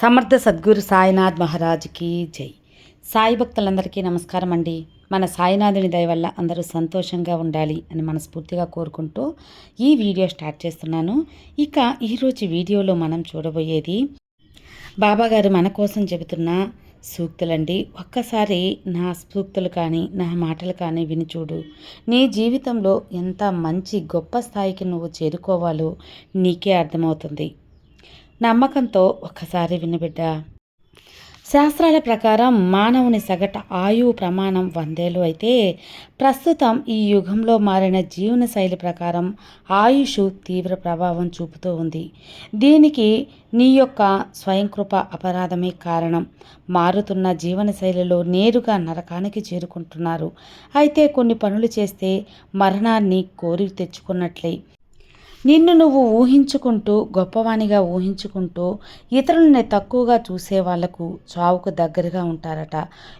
సమర్థ సద్గురు సాయినాథ్ మహారాజ్కి జై. సాయి భక్తులందరికీ నమస్కారం అండి. మన సాయినాథుని దయ వల్ల అందరూ సంతోషంగా ఉండాలి అని మనస్ఫూర్తిగా కోరుకుంటూ ఈ వీడియో స్టార్ట్ చేస్తున్నాను. ఇక ఈరోజు వీడియోలో మనం చూడబోయేది బాబాగారు మన కోసం చెబుతున్న సూక్తులండి. ఒక్కసారి నా సూక్తులు కానీ నా మాటలు కానీ విని చూడు. నీ జీవితంలో ఎంత మంచి గొప్ప స్థాయికి నువ్వు చేరుకోవాలో నీకే అర్థమవుతుంది. నమ్మకంతో ఒక్కసారి వినబిడ్డ శాస్త్రాల ప్రకారం మానవుని సగటు ఆయువు ప్రమాణం వందేలు అయితే ప్రస్తుతం ఈ యుగంలో మారిన జీవనశైలి ప్రకారం ఆయుష్ తీవ్ర ప్రభావం చూపుతూ ఉంది. దీనికి నీ యొక్క స్వయంకృప అపరాధమే కారణం. మారుతున్న జీవనశైలిలో నేరుగా నరకానికి చేరుకుంటున్నారు. అయితే కొన్ని పనులు చేస్తే మరణాన్ని కోరి తెచ్చుకున్నట్లే. నిన్ను నువ్వు ఊహించుకుంటూ గొప్పవానిగా ఊహించుకుంటూ ఇతరులని తక్కువగా చూసే వాళ్ళకు చావుకు దగ్గరగా ఉంటారట.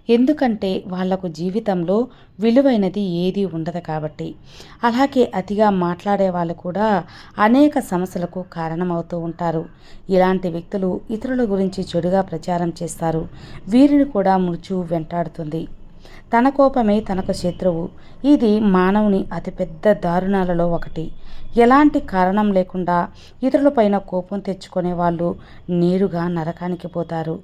ఎందుకంటే వాళ్ళకు జీవితంలో విలువైనది ఏది ఉండదు కాబట్టి. అలాగే అతిగా మాట్లాడే వాళ్ళు కూడా అనేక సమస్యలకు కారణమవుతూ ఉంటారు. ఇలాంటి వ్యక్తులు ఇతరుల గురించి చెడుగా ప్రచారం చేస్తారు. వీరిని కూడా మృత్యువు వెంటాడుతుంది. తన కోపమే తనకు శత్రువు. ఇది మానవుని అతిపెద్ద దారుణాలలో ఒకటి. ఎలాంటి కారణం లేకుండా ఇతరులపైన కోపం తెచ్చుకునే వాళ్ళు నేరుగా నరకానికి పోతారు.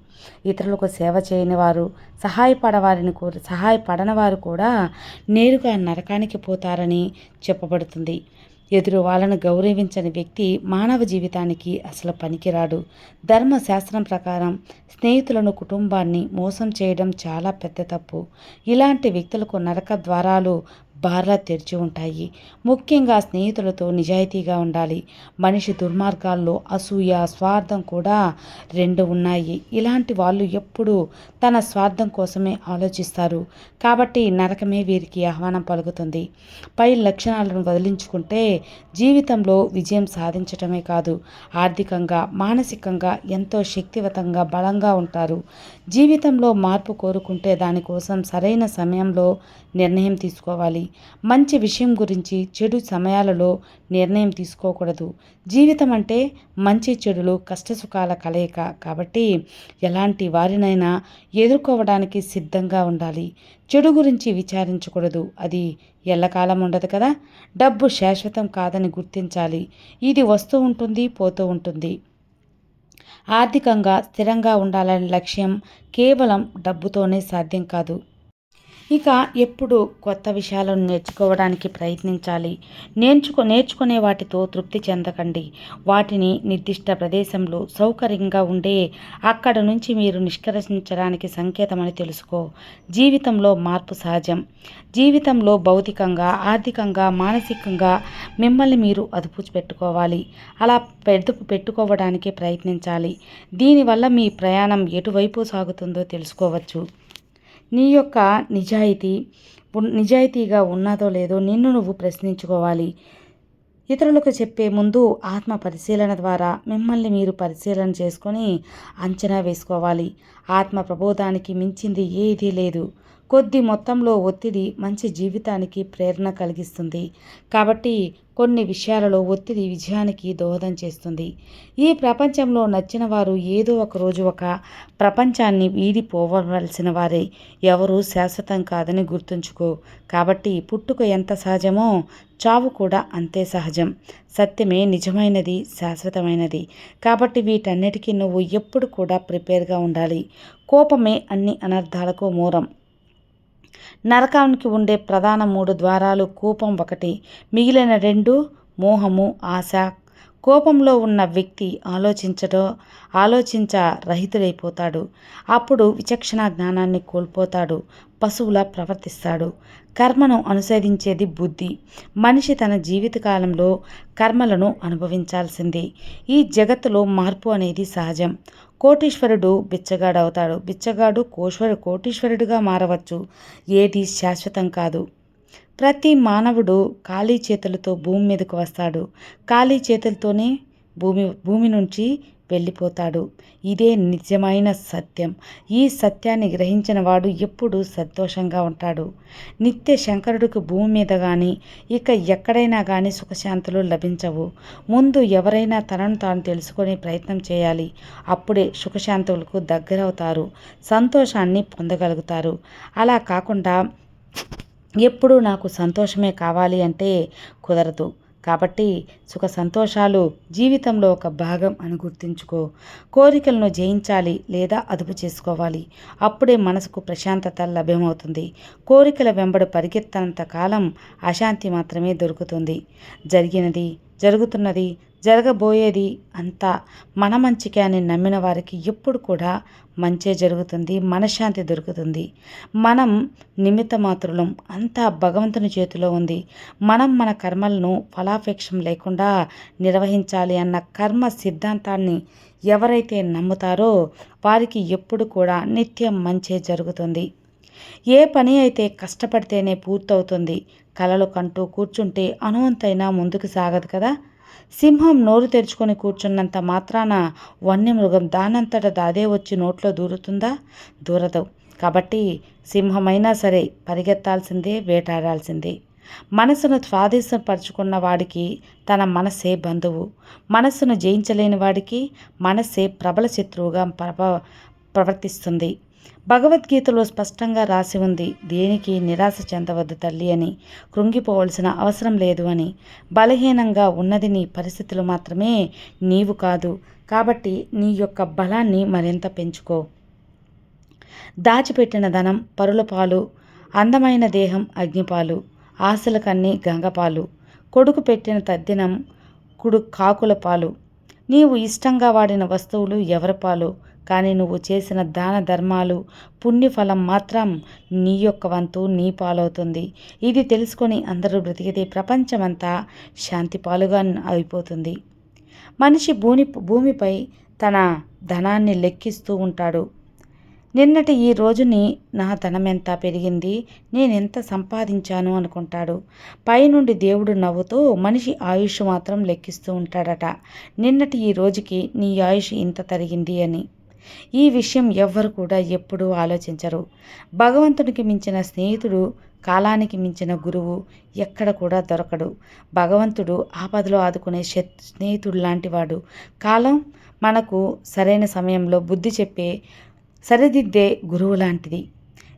ఇతరులకు సేవ చేయని వారు సహాయపడవారిని కూడా సహాయపడని వారు కూడా నేరుగా నరకానికి పోతారని చెప్పబడుతుంది. ఎదురు వాళ్ళను గౌరవించని వ్యక్తి మానవ జీవితానికి అసలు పనికిరాడు. ధర్మశాస్త్రం ప్రకారం స్నేహితులను కుటుంబాన్ని మోసం చేయడం చాలా పెద్ద తప్పు. ఇలాంటి వ్యక్తులకు నరక ద్వారాలు బార్లా తెరిచి ఉంటాయి. ముఖ్యంగా స్నేహితులతో నిజాయితీగా ఉండాలి. మనిషి దుర్మార్గాల్లో అసూయ స్వార్థం కూడా రెండు ఉన్నాయి. ఇలాంటి వాళ్ళు ఎప్పుడూ తన స్వార్థం కోసమే ఆలోచిస్తారు. కాబట్టి నరకమే వీరికి ఆహ్వానం పలుకుతుంది. పై లక్షణాలను వదిలించుకుంటే జీవితంలో విజయం సాధించటమే కాదు. ఆర్థికంగా మానసికంగా ఎంతో శక్తివంతంగా బలంగా ఉంటారు. జీవితంలో మార్పు కోరుకుంటే దానికోసం సరైన సమయంలో నిర్ణయం తీసుకోవాలి. మంచి విషయం గురించి చెడు సమయాలలో నిర్ణయం తీసుకోకూడదు. జీవితం అంటే మంచి చెడులు కష్టసుఖాల కలయిక కాబట్టి ఎలాంటి వారినైనా ఎదుర్కోవడానికి సిద్ధంగా ఉండాలి. చెడు గురించి విచారించకూడదు. అది ఎల్లకాలం ఉండదు కదా? డబ్బు శాశ్వతం కాదని గుర్తించాలి. ఇది వస్తూ ఉంటుంది పోతూ ఉంటుంది. ఆర్థికంగా స్థిరంగా ఉండాలనే లక్ష్యం కేవలం డబ్బుతోనే సాధ్యం కాదు. ఇక ఎప్పుడు కొత్త విషయాలను నేర్చుకోవడానికి ప్రయత్నించాలి. నేర్చుకో నేర్చుకునే వాటితో తృప్తి చెందకండి. వాటిని నిర్దిష్ట ప్రదేశంలో సౌకర్యంగా ఉండే అక్కడ నుంచి మీరు నిష్కర్షించడానికి సంకేతమని తెలుసుకో. జీవితంలో మార్పు సహజం. జీవితంలో భౌతికంగా ఆర్థికంగా మానసికంగా మిమ్మల్ని మీరు అదుపు పెట్టుకోవాలి. అలా పెద్దుపు పెట్టుకోవడానికి ప్రయత్నించాలి. దీనివల్ల మీ ప్రయాణం ఎటువైపు సాగుతుందో తెలుసుకోవచ్చు. నీ యొక్క నిజాయితీ నిజాయితీగా ఉన్నదో లేదో నిన్ను నువ్వు ప్రశ్నించుకోవాలి. ఇతరులకు చెప్పే ముందు ఆత్మ పరిశీలన ద్వారా మిమ్మల్ని మీరు పరిశీలన చేసుకొని అంచనా వేసుకోవాలి. ఆత్మ ప్రబోధానికి మించింది ఏదీ లేదు. కొద్ది మొత్తంలో ఒత్తిడి మంచి జీవితానికి ప్రేరణ కలిగిస్తుంది. కాబట్టి కొన్ని విషయాలలో ఒత్తిడి విజయానికి దోహదం చేస్తుంది. ఈ ప్రపంచంలో నచ్చిన వారు ఏదో ఒక రోజు ఒక ప్రపంచాన్ని వీడిపోవలసిన వారే. ఎవరు శాశ్వతం కాదని గుర్తుంచుకో. కాబట్టి పుట్టుక ఎంత సహజమో చావు కూడా అంతే సహజం. సత్యమే నిజమైనది శాశ్వతమైనది. కాబట్టి వీటన్నిటికీ నువ్వు ఎప్పుడు కూడా ప్రిపేర్గా ఉండాలి. కోపమే అన్ని అనర్థాలకు మూలం. నరకానికి ఉండే ప్రధాన మూడు ద్వారాలు కోపం ఒకటి. మిగిలిన రెండు మోహము ఆశ కోపంలో ఉన్న వ్యక్తి ఆలోచించడో ఆలోచించ రహితుడైపోతాడు అప్పుడు విచక్షణ జ్ఞానాన్ని కోల్పోతాడు. పశువులా ప్రవర్తిస్తాడు. కర్మను అనుసరించేది బుద్ధి. మనిషి తన జీవితకాలంలో కర్మలను అనుభవించాల్సింది. ఈ జగత్తులో మార్పు అనేది సహజం. కోటీశ్వరుడు బిచ్చగాడవుతాడు. బిచ్చగాడు కోశ్వరు కోటీశ్వరుడిగా మారవచ్చు. ఏది శాశ్వతం కాదు. ప్రతి మానవుడు ఖాళీ చేతులతో భూమి మీదకు వస్తాడు. ఖాళీ చేతులతోనే భూమి భూమి నుంచి వెళ్ళిపోతాడు. ఇదే నిజమైన సత్యం. ఈ సత్యాన్ని గ్రహించిన వాడు ఎప్పుడూ సంతోషంగా ఉంటాడు. నిత్య శంకరుడికి భూమి మీద కానీ ఇక ఎక్కడైనా కానీ సుఖశాంతులు లభించవు. ముందు ఎవరైనా తనను తాను తెలుసుకొని ప్రయత్నం చేయాలి. అప్పుడే సుఖశాంతులకు దగ్గరవుతారు. సంతోషాన్ని పొందగలుగుతారు. అలా కాకుండా ఎప్పుడూ నాకు సంతోషమే కావాలి అంటే కుదరదు. కాబట్టి సుఖ సంతోషాలు జీవితంలో ఒక భాగం అని గుర్తుంచుకో. కోరికలను జయించాలి లేదా అదుపు చేసుకోవాలి. అప్పుడే మనసుకు ప్రశాంతత లభ్యమవుతుంది. కోరికల వెంబడి పరిగెత్తనంత కాలం అశాంతి మాత్రమే దొరుకుతుంది. జరిగినది జరుగుతున్నది జరగబోయేది అంతా మన మంచికే అని నమ్మిన వారికి ఎప్పుడు కూడా మంచే జరుగుతుంది మనశ్శాంతి దొరుకుతుంది. మనం నిమిత్త మాత్రులం అంతా భగవంతుని చేతిలో ఉంది. మనం మన కర్మలను ఫలాపేక్షం లేకుండా నిర్వహించాలి అన్న కర్మ సిద్ధాంతాన్ని ఎవరైతే నమ్ముతారో వారికి ఎప్పుడు కూడా నిత్యం మంచే జరుగుతుంది. ఏ పని అయితే కష్టపడితేనే పూర్తవుతుంది కలలు కంటూ కూర్చుంటే అనువంతైనా ముందుకు సాగదు కదా. సింహం నోరు తెరుచుకొని కూర్చున్నంత మాత్రాన వన్యమృగం దానంతట దాదే వచ్చి నోట్లో దూరుతుందా? దూరదు. కాబట్టి సింహమైనా సరే పరిగెత్తాల్సిందే వేటాడాల్సిందే. మనసును స్వాధీనపరుచుకున్న వాడికి తన మనసే బంధువు. మనస్సును జయించలేని వాడికి మనసే ప్రబల శత్రువుగా ప్రవర్తిస్తుంది. భగవద్గీతలో స్పష్టంగా రాసి ఉంది దేనికి నిరాశ చెందవద్దు తల్లి అని. కృంగిపోవలసిన అవసరం లేదు అని. బలహీనంగా ఉన్నది నీ పరిస్థితులు మాత్రమే నీవు కాదు. కాబట్టి నీ యొక్క బలాన్ని మరింత పెంచుకో. దాచిపెట్టిన ధనం పరుల పాలు అందమైన దేహం అగ్నిపాలు ఆశల కన్ని గంగపాలు. కొడుకు పెట్టిన తద్దినం కుడు కాకుల పాలు. నీవు ఇష్టంగా వాడిన వస్తువులు ఎవరి పాలు? కానీ నువ్వు చేసిన దాన ధర్మాలు పుణ్యఫలం మాత్రం నీ యొక్క వంతు నీ పాలవుతుంది. ఇది తెలుసుకొని అందరూ బ్రతికితే ప్రపంచమంతా శాంతి పాలుగా అయిపోతుంది మనిషి భూమి భూమిపై తన ధనాన్ని లెక్కిస్తూ ఉంటాడు. నిన్నటి ఈ రోజుని నా ధనం ఎంత పెరిగింది నేనెంత సంపాదించాను అనుకుంటాడు. పైనుండి దేవుడు నవ్వుతూ మనిషి ఆయుష్ మాత్రం లెక్కిస్తూ ఉంటాడట. నిన్నటి ఈ రోజుకి నీ ఆయుష్ ఇంత తరిగింది అని. ఈ విషయం ఎవ్వరు కూడా ఎప్పుడూ ఆలోచించరు. భగవంతునికి మించిన స్నేహితుడు కాలానికి మించిన గురువు ఎక్కడ కూడా దొరకడు. భగవంతుడు ఆపదలో ఆదుకునే స్నేహితుడు లాంటివాడు. కాలం మనకు సరైన సమయంలో బుద్ధి చెప్పే సరిదిద్దే గురువు లాంటిది.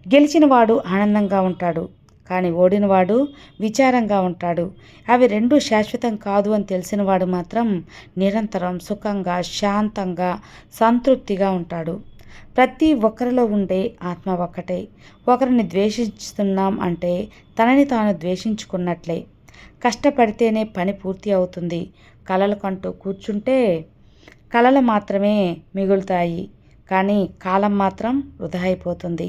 గెలిచినవాడు ఆనందంగా ఉంటాడు. కానీ ఓడినవాడు విచారంగా ఉంటాడు. అవి రెండు శాశ్వతం కాదు అని తెలిసినవాడు మాత్రం నిరంతరం సుఖంగా శాంతంగా సంతృప్తిగా ఉంటాడు. ప్రతి ఒక్కరిలో ఉండే ఆత్మ ఒక్కటే. ఒకరిని ద్వేషిస్తున్నాం అంటే తనని తాను ద్వేషించుకున్నట్లే. కష్టపడితేనే పని పూర్తి అవుతుంది. కలలు కంటూ కూర్చుంటే కలలు మాత్రమే మిగులుతాయి. కానీ కాలం మాత్రం వృధా అయిపోతుంది.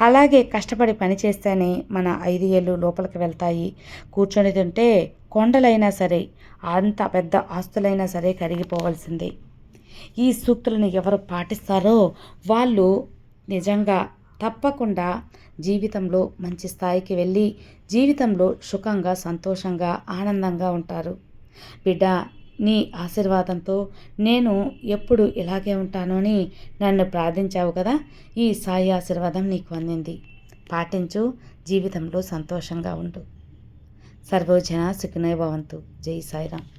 అలాగే కష్టపడి పని చేస్తేనే మన ఐదు ఏళ్ళు లోపలికి వెళ్తాయి. కూర్చొని తింటే కొండలైనా సరే అంత పెద్ద ఆస్తులైనా సరే కరిగిపోవలసిందే. ఈ సూక్తులను ఎవరు పాటిస్తారో వాళ్ళు నిజంగా తప్పకుండా జీవితంలో మంచి స్థాయికి వెళ్ళి జీవితంలో సుఖంగా సంతోషంగా ఆనందంగా ఉంటారు. బిడ్డ నీ ఆశీర్వాదంతో నేను ఎప్పుడు ఇలాగే ఉంటాను అని నన్ను ప్రార్థించావు కదా ఈ సాయి ఆశీర్వాదం నీకు అందింది. పాటించు జీవితంలో సంతోషంగా ఉండు. సర్వోజన సుఖినయ భవంతు జై సాయిరామ్.